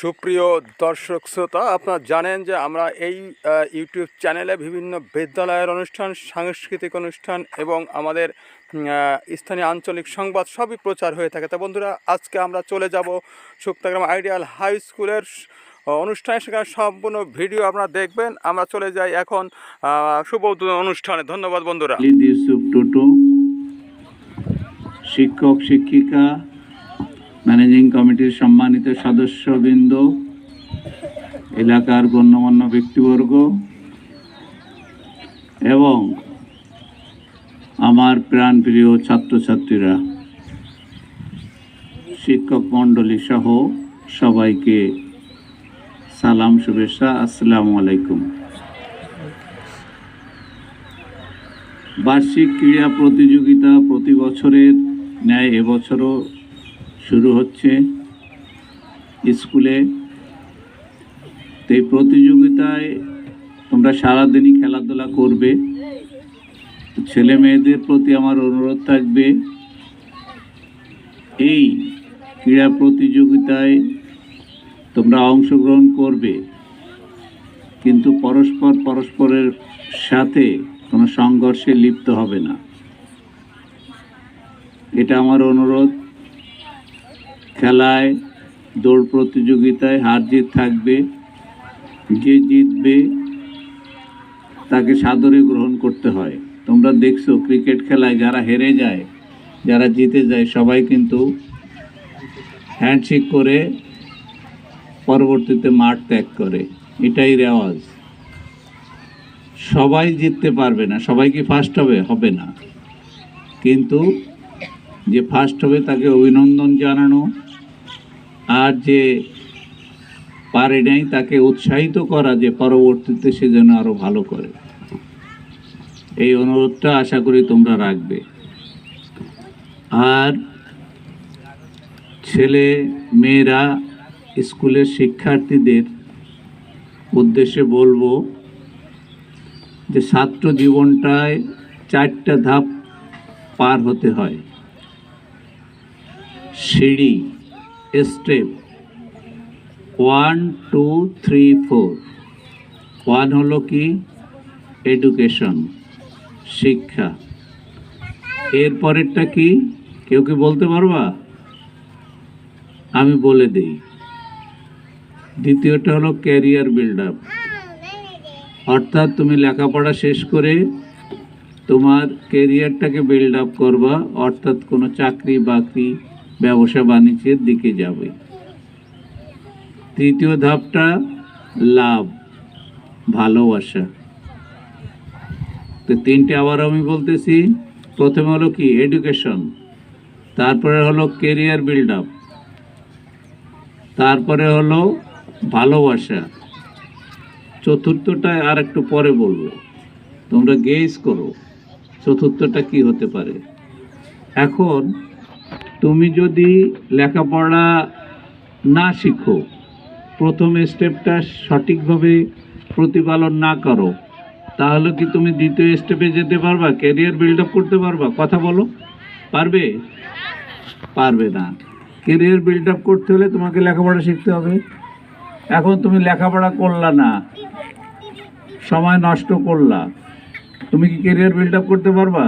সুপ্রিয় দর্শক শ্রোতা, আপনারা জানেন যে আমরা এই ইউটিউব চ্যানেলে বিভিন্ন বিদ্যালয়ের অনুষ্ঠান, সাংস্কৃতিক অনুষ্ঠান এবং আমাদের স্থানীয় আঞ্চলিক সংবাদ সবই প্রচার হয়ে থাকে। তা বন্ধুরা, আজকে আমরা চলে যাব শুক্তাগ্রাম আইডিয়াল হাই স্কুলের অনুষ্ঠানে। সেখানে সম্পূর্ণ ভিডিও আপনারা দেখবেন। আমরা চলে যাই এখন শুভ অনুষ্ঠানে। ধন্যবাদ বন্ধুরা। শিক্ষক, শিক্ষিকা ম্যানেজিং কমিটির সম্মানিত সদস্যবৃন্দ, এলাকার গণ্যমান্য ব্যক্তিবর্গ, এবং আমার প্রাণপ্রিয় ছাত্রছাত্রীরা, শিক্ষক মণ্ডলী সহ সবাইকে সালাম, শুভেচ্ছা, আসসালামু আলাইকুম। বার্ষিক ক্রীড়া প্রতিযোগিতা প্রতি বছরের ন্যায় এবছরও শুরু হচ্ছে স্কুলে। তো প্রতিযোগিতায় তোমরা সারাদিনই খেলাধুলা করবে। ছেলে মেয়েদের প্রতি আমার অনুরোধ থাকবে, এই ক্রীড়া প্রতিযোগিতায় তোমরা অংশগ্রহণ করবে। কিন্তু পরস্পর পরস্পরের সাথে কোনো সংঘর্ষে লিপ্ত হবে না। এটা আমার অনুরোধ। খেলায়, দৌড় প্রতিযোগিতায় হার জিত থাকবে, যে জিতবে, তাকে সাদরে গ্রহণ করতে হয়। তোমরা দেখছ ক্রিকেট খেলায় যারা হেরে যায়, যারা জিতে যায়, সবাই কিন্তু হ্যান্ডশেক করে পরবর্তীতে মাঠ ত্যাগ করে। এটাই রেওয়াজ। সবাই জিততে পারবে না, সবাই কি ফার্স্ট হবে? হবে না। কিন্তু যে ফার্স্ট হবে তাকে অভিনন্দন জানানো আর যে পারে নাই, তাকে উৎসাহিত করা যে পরবর্তীতে সে যেন আরও ভালো করে। এই অনুরোধটা আশা করি তোমরা রাখবে। আর ছেলে মেয়েরা স্কুলের শিক্ষার্থীদের উদ্দেশ্যে বলব যে ছাত্র জীবনটায় চারটা ধাপ পার হতে হয়। সিঁড়ি step one two three four one হলো কি? এডুকেশন শিক্ষা। এর পরেরটা কি? কেউ কি বলতে পারবা? আমি বলে দিই। দ্বিতীয়টা হলো ক্যারিয়ার বিল্ড আপ অর্থাৎ তুমি লেখাপড়া শেষ করে তোমার কেরিয়ারটাকে বিল্ড আপ করবা, অর্থাৎ কোনো চাকরি বাকরি ব্যবসা বাণিজ্যের দিকে যাবে। তৃতীয় ধাপটা লাভ, ভালোবাসা। তো তিনটে আবার আমি বলতেছি, প্রথমে হলো কি এডুকেশন তারপরে হলো কেরিয়ার বিল্ড আপ তারপরে হলো ভালোবাসা। চতুর্থটা আর একটু পরে বলব, তোমরা গেস করো, চতুর্থটা কি হতে পারে? এখন তুমি যদি লেখাপড়া না শিখো, প্রথম স্টেপটা সঠিকভাবে প্রতিপালন না করো, তাহলে কি তুমি দ্বিতীয় স্টেপে যেতে পারবা? ক্যারিয়ার বিল্ড আপ করতে পারবা? কথা বলো। পারবে? পারবে না। ক্যারিয়ার বিল্ড আপ করতে হলে তোমাকে লেখাপড়া শিখতে হবে। এখন তুমি লেখাপড়া করলা না, সময় নষ্ট করলা, তুমি কি ক্যারিয়ার বিল্ড আপ করতে পারবা?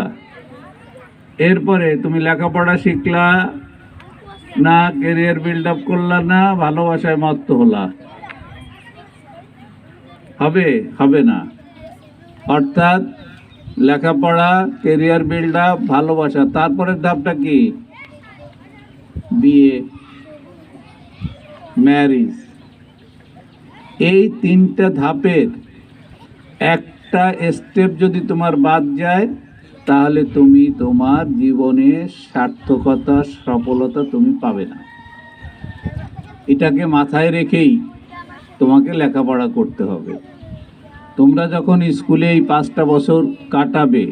এরপরে তুমি লেখাপড়া শিখলা না ক্যারিয়ার বিল্ড আপ করলা না ভালোবাসায় মত্ত হলা? হবে? হবে না। অর্থাৎ লেখাপড়া ক্যারিয়ার বিল্ড আপ ভালোবাসা, তারপরের ধাপটা কি? বিয়ে ম্যারিজ এই তিনটা ধাপের একটা স্টেপ যদি তোমার বাদ যায় তাহলে তুমি তোমার জীবনে সার্থকতা, সফলতা তুমি পাবে না। এটাকে মাথায় রেখেই তোমাকে লেখাপড়া করতে হবে। তোমরা যখন স্কুলে এই পাঁচটা বছর কাটাবে,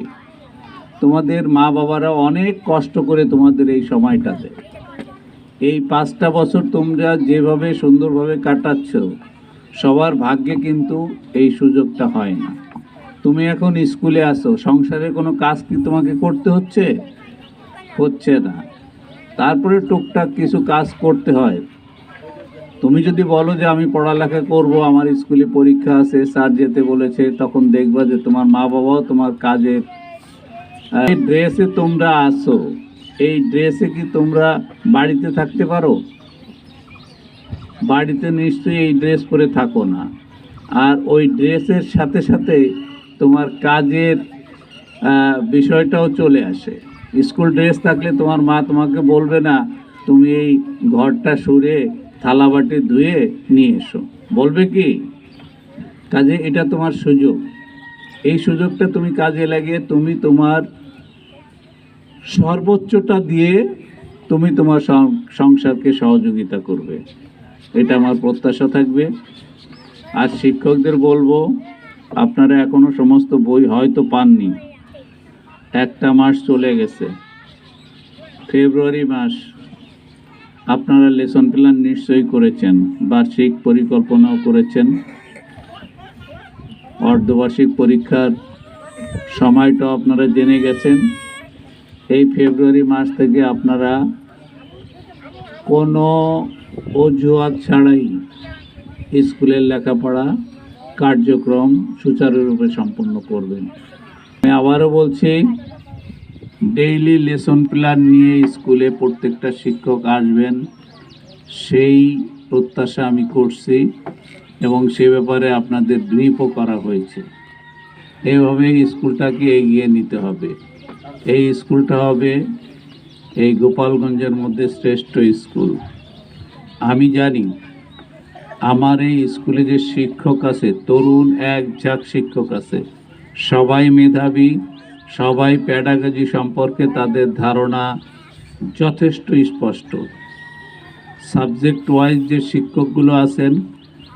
তোমাদের মা বাবারা অনেক কষ্ট করে তোমাদের এই সময়টা দেয় এই পাঁচটা বছর তোমরা যেভাবে সুন্দরভাবে কাটাচ্ছ, সবার ভাগ্যে কিন্তু এই সুযোগটা হয় না। তুমি এখন স্কুলে আসো সংসারে কোনো কাজ কি তোমাকে করতে হচ্ছে? হচ্ছে না। তারপরে টুকটাক কিছু কাজ করতে হয়। তুমি যদি বলো যে আমি পড়ালেখা করব, আমার স্কুলে পরীক্ষা আছে, স্যার যেতে বলেছে, তখন দেখবা যে তোমার মা বাবাও তোমার কাজের এই ড্রেসে তোমরা আসো। এই ড্রেসে কি তোমরা বাড়িতে থাকতে পারো? বাড়িতে নিশ্চয়ই এই ড্রেস পরে থাকো না। আর ওই ড্রেসের সাথে সাথে তোমার কাজের বিষয়টাও চলে আসে। স্কুল ড্রেস থাকলে তোমার মা তোমাকে বলবে না, তুমি এই ঘরটা সরে থালা বাটি ধুয়ে নিয়ে এসো। বলবে কি? কাজে এটা তোমার সুযোগ। এই সুযোগটা তুমি কাজে লাগিয়ে তুমি তোমার সর্বোচ্চটা দিয়ে তুমি তোমার সংসারকে সহযোগিতা করবে। এটা আমার প্রত্যাশা থাকবে। আর শিক্ষকদের বলব আপনারা এখনও সমস্ত বই হয়তো পাননি। একটা মাস চলে গেছে। ফেব্রুয়ারি মাস। আপনারা লেসন প্ল্যান নিশ্চয়ই করেছেন, বার্ষিক পরিকল্পনাও করেছেন। অর্ধবার্ষিক পরীক্ষার সময়টাও আপনারা জেনে গেছেন। এই ফেব্রুয়ারি মাস থেকে আপনারা কোনো অজুহাত ছাড়াই স্কুলের লেখাপড়া কার্যক্রম সুচারুরূপে সম্পন্ন করবেন আমি আবারও বলছি ডেইলি লেসন প্ল্যান নিয়ে স্কুলে প্রত্যেকটা শিক্ষক আসবেন, সেই প্রত্যাশা আমি করছি এবং সে ব্যাপারে আপনাদের ব্রিফও করা হয়েছে। এইভাবে স্কুলটাকে এগিয়ে নিতে হবে। এই স্কুলটা হবে এই গোপালগঞ্জের মধ্যে শ্রেষ্ঠ স্কুল আমি জানি আমার এই স্কুলে যে শিক্ষক আছে, তরুণ এক ঝাঁক শিক্ষক আছে। সবাই মেধাবী, সবাই প্যাডাগজি সম্পর্কে তাদের ধারণা যথেষ্ট স্পষ্ট। সাবজেক্ট ওয়াইজ যে শিক্ষকগুলো আছেন,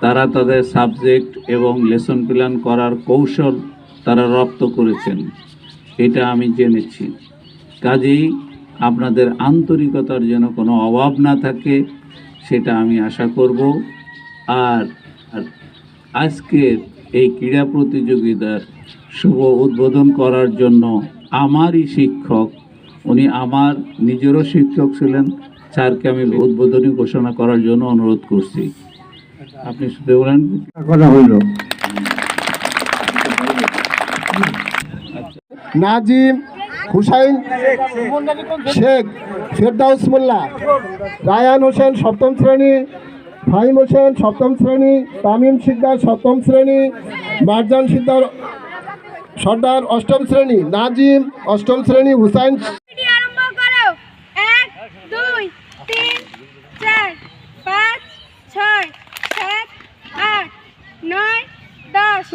তারা তাদের সাবজেক্ট এবং লেসন প্ল্যান করার কৌশল তারা রপ্ত করেছেন। এটা আমি জেনেছি। কাজেই আপনাদের আন্তরিকতার যেন কোনো অভাব না থাকে, সেটা আমি আশা করব। আর আজকের এই ক্রীড়া প্রতিযোগিতার শুভ উদ্বোধন করার জন্য আমারই শিক্ষক, উনি আমার নিজেরও শিক্ষক ছিলেন, স্যারকে আমি উদ্বোধনী ঘোষণা করার জন্য অনুরোধ করছি। আপনি শুধু বলেন নাজিম হুসাইন শেখ ফেরদাউস মোল্লা, রায়ান হোসেন সপ্তম শ্রেণি ফাহিম হোসেন সপ্তম শ্রেণি তামিম সিকদার সপ্তম শ্রেণি মারজান সিকদার সর্দার অষ্টম শ্রেণি নাজিম অষ্টম শ্রেণি হুসাইন নয় দশ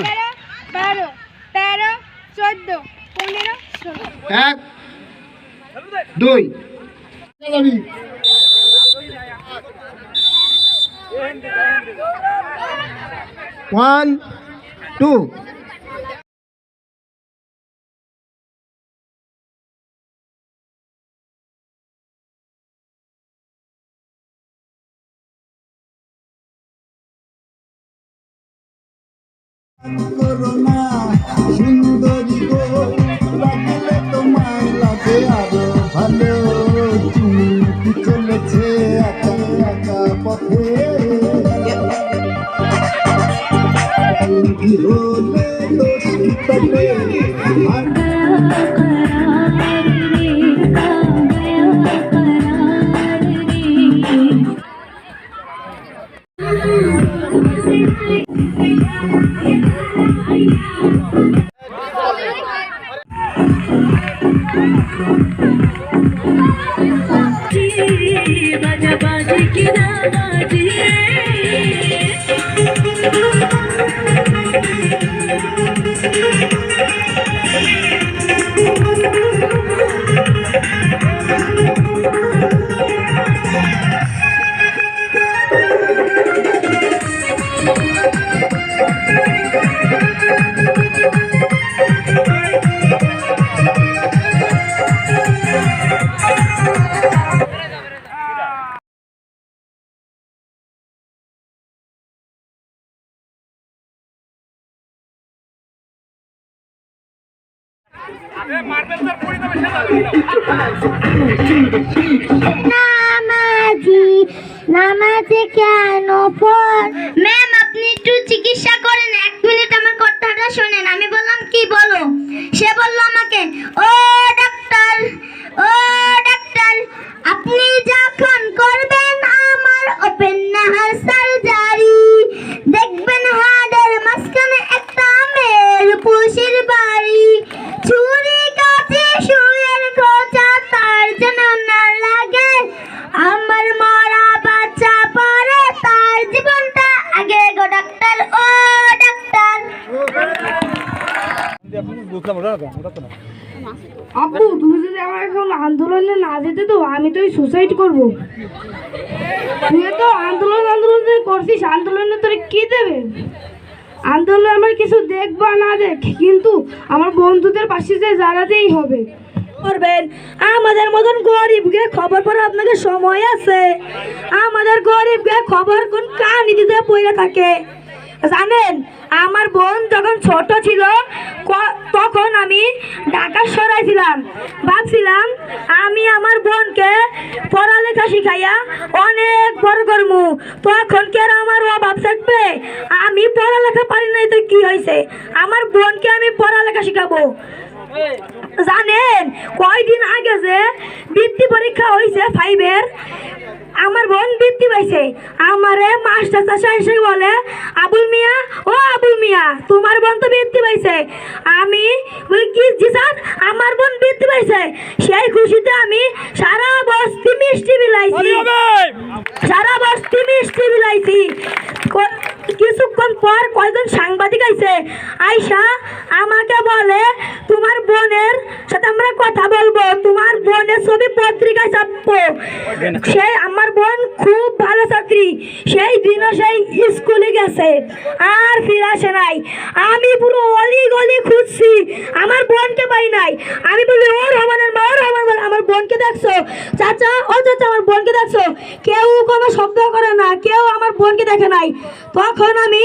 এগারো বারো তেরো চোদ্দ পনেরো ষোলো। এক দুই। ওয়ান টু করোনা সুন্দরী গো লাগলে তোমায় লাগে আরও কি হলে দোষ কি নামাজি, নামাজে কেন পর ম্যাম আপনি একটু চিকিৎসা করেন, এক মিনিট আমার কথাটা শোনেন। আমি বললাম, কি বলো? সে বলল আমাকে, ও ডাক্তার ও ডাক্তার আপনি যখন করবেন আমার ওপেন নাহার সার্জারি দেখবেন হাড়ের মাঝখানে একটা মেয়ের পুষির বাড়ি। ছুরি কাছে শুয়ের খোঁচা, তার যেন না লাগে। আমার মরা বাচ্চা পরে তার জীবনটা আগে আব্বু তুমি যদি আমার এখন আন্দোলনে না যেতে তো আমি তো সুসাইড করব। তুই তো আন্দোলন আন্দোলন করছিস, আন্দোলনে তোর কি দেবে? আন্দোলন আমার কিছু দেখ বা না দেখ, কিন্তু আমার বন্ধুদের পাশে যে দাঁড়াতেই হবে। করবেন। আমাদের মতন গরিবকে খবর পর আপনাকে সময় আছে। আমাদের গরিবকে খবর কোন কানি দিতে পড়ে থাকে? জানেন, আমার বোন যখন ছোট ছিল তখন আমি ঢাকা সরাই ছিলাম। ভাবছিলাম, আমি আমার বোনকে পড়ালেখা শিখাইয়া অনেক বড় করব তখন কি আর আমার অভাব থাকবে? আমি পড়ালেখা পারি নাই তো কি হয়েছে আমার বোনকে আমি পড়ালেখা শিখাবো। জানেন কয়দিন আগে যে বৃত্তি পরীক্ষা হয়েছে ফাইভের আমার বোন বৃত্তি পাইছে। আমারে মাস্টার চাষা এসে বলে আবুল মিয়া ও আবুল মিয়া তোমার বোন তো বৃত্তি পাইছে। আমি বলি কি জি স্যার আমার বোন বৃত্তি পাইছে। সেই খুশিতে আমি সারা বস্তি মিষ্টি বিলাইছি। সারা বস্তি মিষ্টি বিলাইছি। কিছুক্ষণ পর কয়জন সাংবাদিক আইছে? আইসা আমাকে বলে, তোমার বোনের সাথে আমরা কথা বলব। তোমার বোনের ছবি পত্রিকায় ছাপবো। সেই আমার বোন খুব ভালো ছাত্রী সেই দিনও সেই স্কুলে গেছে। আর ফিরে আসে নাই। আমি পুরো অলি গলি খুঁজছি। আমার বোনকে পাই নাই। আমি বলি ও রহমানের মা ও রহমান বলে আমার বোনকে দেখছ? চাচা, ও চাচা, আমার বোনকে দেখছ? কেউ কোনো শব্দ করে না, কেউ আমার বোনকে দেখে নাই। তখন আমি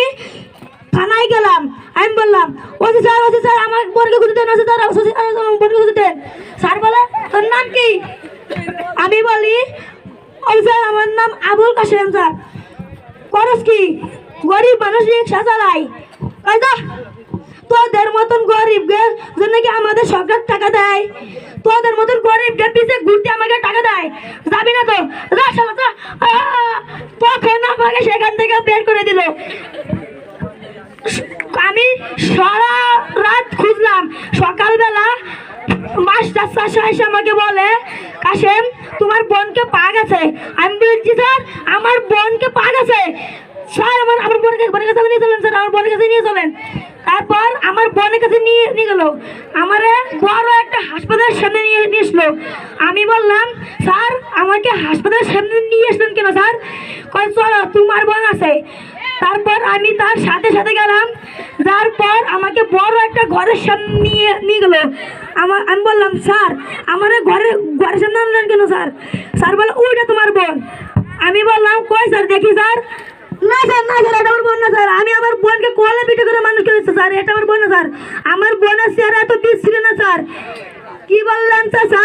থানায় গেলাম, আমি বললাম, ওসি স্যার ওসি স্যার, আমার বোনকে খুঁজে দেন, ওসি স্যার ওসি স্যার আমার বোনকে খুঁজে দেন। স্যার বলে, তোর নাম কি? আমি বলি ওই স্যার, আমার নাম আবুল কাশেম স্যার। করস কি? গরিব মানুষ রিক্সা চালাই যা। তোদের মতন গরিবকে জন্য কি আমাদের সরকার টাকা দেয়। তোদের মতন গরিবকে পিছে ঘুরতে আমাকে টাকা দেয়। যাবি না তো? যা যা! তখন আমাকে সেখান থেকে বের করে দিল। আমি সারা রাত খুঁজলাম। সকালবেলা মাস্টার চাষা এসে আমাকে বলে, কাশেম, তোমার বোনকে পা গেছে। আমি বলছি, স্যার, আমার বোনকে পা গেছে। স্যার, আমার আমার বোনের কাছে বোনের কাছে নিয়ে চলেন, স্যার, আমার বোনের কাছে নিয়ে চলেন। তারপর আমার বোনের কাছে নিয়ে নিয়ে গেলো। আমারে বড় একটা হাসপাতালের সামনে নিয়ে আসলো আমি বললাম, স্যার, আমাকে হাসপাতালের সামনে নিয়ে আসলেন কেন, স্যার? কয়, চলো, তোমার বোন আছে। তারপর আমি তার সাথে সাথে গেলাম। যার পর আমাকে বড় একটা ঘরের সামনে নিয়ে নিয়ে গেলো। আমার আমি বললাম, স্যার, আমার ঘরে, ঘরের সামনে আনলেন কেন, স্যার? স্যার বলে ওইটা তোমার বোন। আমি বললাম, কই, স্যার? দেখি, স্যার। না স্যার না স্যার এটা আমার বোন না স্যার। আমি আমার বোনকে কোয়ালে পিঠে করে মানুষ করেছি স্যার। এটা আমার বোন না স্যার। আমার বোনের চেহারা এত ছিল না স্যার। কি বললেন চাচা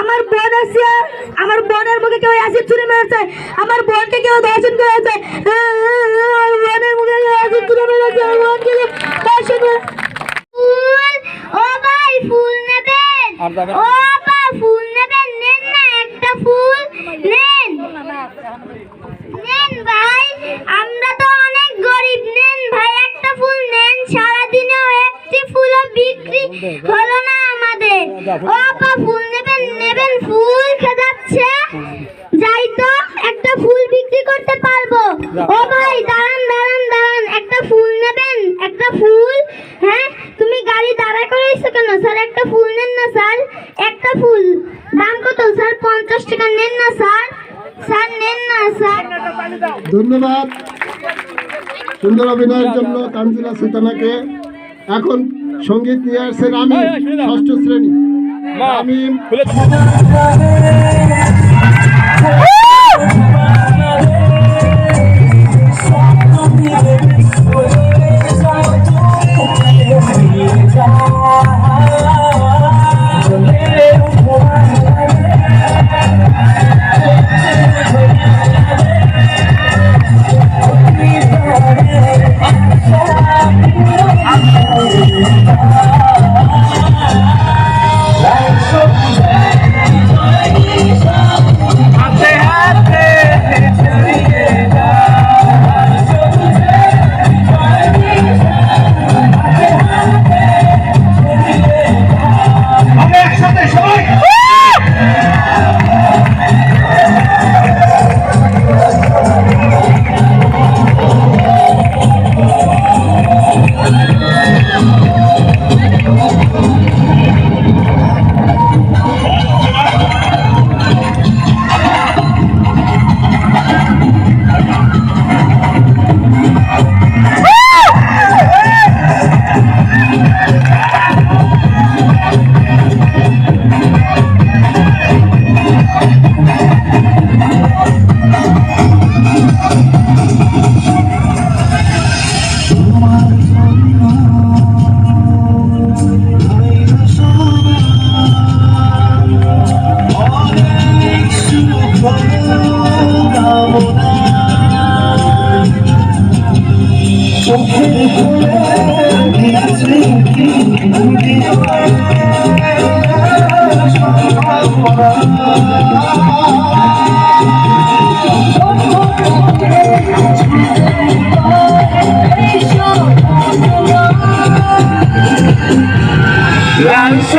আমার বোন আছে আমার বোনের মুখে কেউ অ্যাসিড ছুঁড়ে মেরেছে। আমার বোনকে কেউ দর্শন করেছে। আমার বোনের মুখে কেউ অ্যাসিড ছুঁড়ে মেরেছে। আমার বোনকে কেউ দর্শন করে- ফুল ও ভাই ফুল নেবেন? ও আপা ফুল নেবেন নেন না একটা ফুল নেন নেন ভাই আমরা তো অনেক গরিব নেন ভাই একটা ফুল নেন সারাদিনেও একটি ফুলও বিক্রি হলো না আমাদের ও আপা ফুল নেবেন নেবেন ফুল খেদাচ্ছে যাই তো একটা ফুল বিক্রি করতে পারব ও ভাই দাঁড়ান দাঁড়ান দাঁড়ান একটা ফুল নেবেন একটা ফুল হ্যাঁ তুমি গাড়ি দাঁড়া করেছ কেন স্যার একটা ফুল নেন না স্যার একটা ফুল দাম কত স্যার পঞ্চাশ টাকা নেন না স্যার স্যার নেন না স্যার ধন্যবাদ সুন্দর অভিনয়ের জন্য তানজিলা সুলতানাকে এখন সংগীত নিয়ে আসছেন আমি ষষ্ঠ শ্রেণি। আমি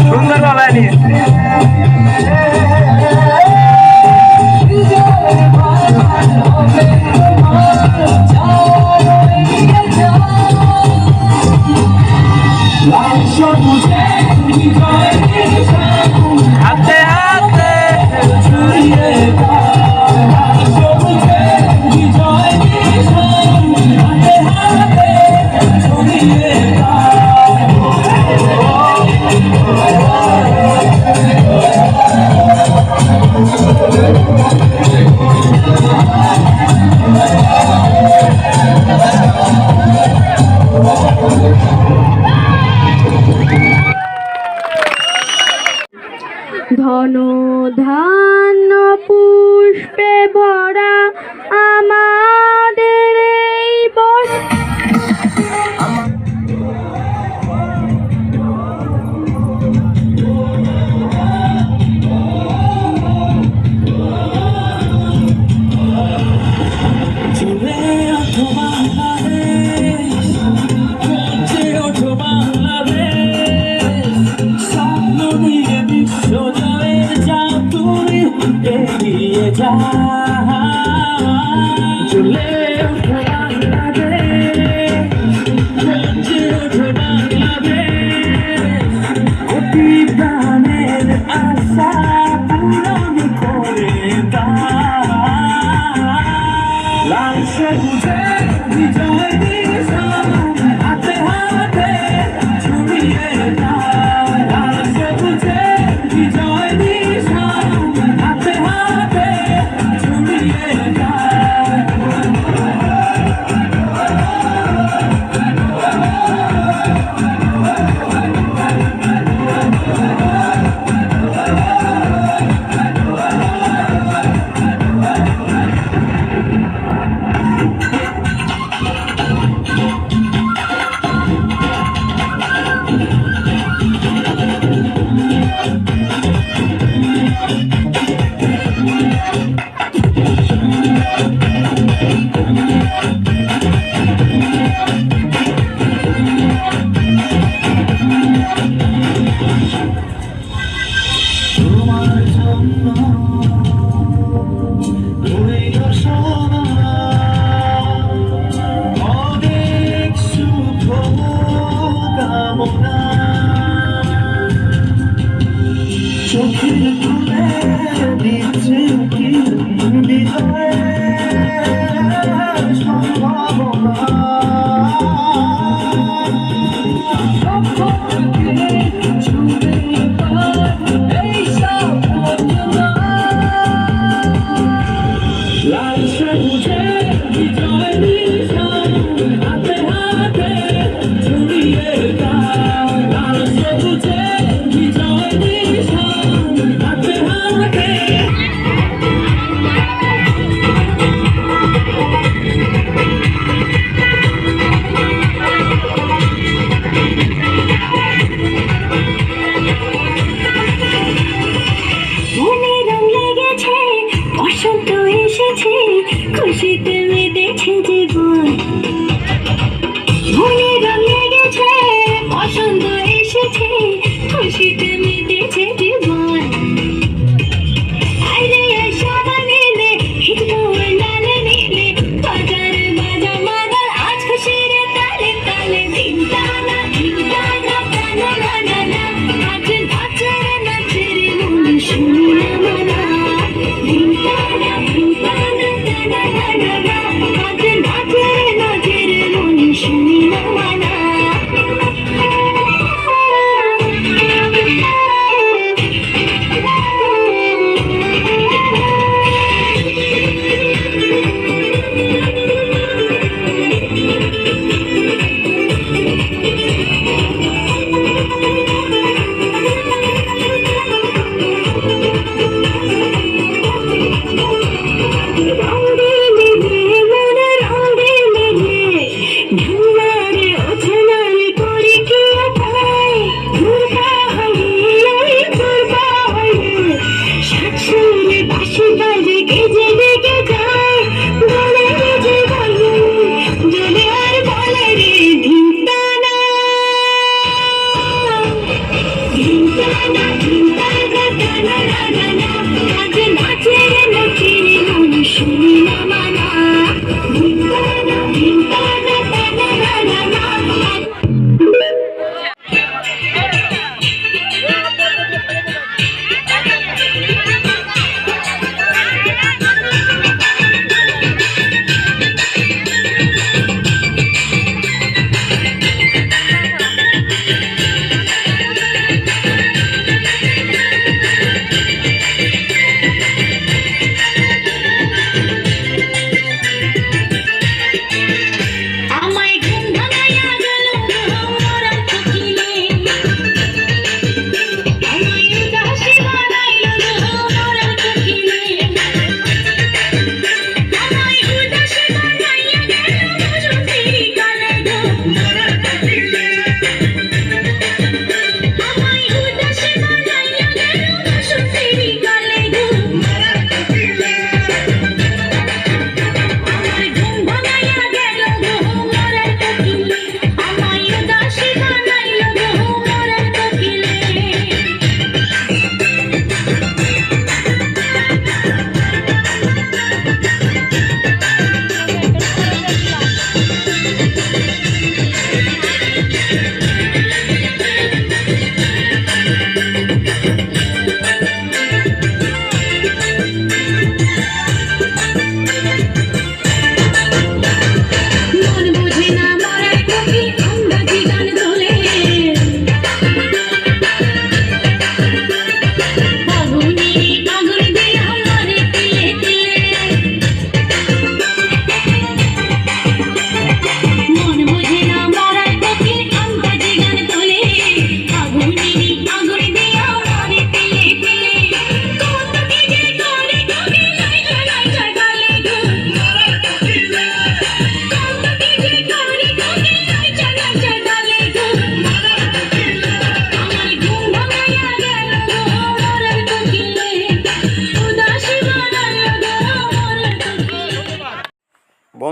সুন্দর বাবা Life short was ধন ধান পুষ্পে ভরা আমাদের এই বস্ত্র Join me, join me, Yar শিকারে খেজে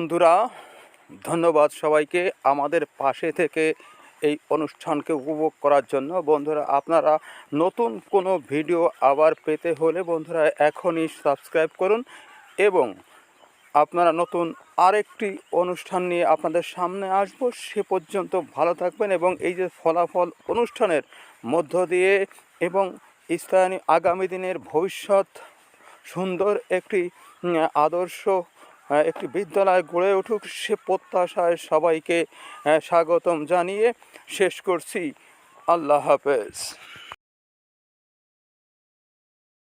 বন্ধুরা, ধন্যবাদ সবাইকে আমাদের পাশে থেকে এই অনুষ্ঠানকে উপভোগ করার জন্য। বন্ধুরা, আপনারা নতুন কোনো ভিডিও আবার পেতে হলে বন্ধুরা এখনই সাবস্ক্রাইব করুন এবং আপনারা নতুন আরেকটি অনুষ্ঠান নিয়ে আপনাদের সামনে আসব। সে পর্যন্ত ভালো থাকবেন এবং এই যে ফলাফল অনুষ্ঠানের মধ্য দিয়ে এবং স্থানীয় আগামী দিনের ভবিষ্যৎ সুন্দর একটি আদর্শ একটি বিদ্যালয় গড়ে উঠুক সে প্রত্যাশায় সবাইকে স্বাগতম জানিয়ে শেষ করছি। আল্লাহ হাফেজ।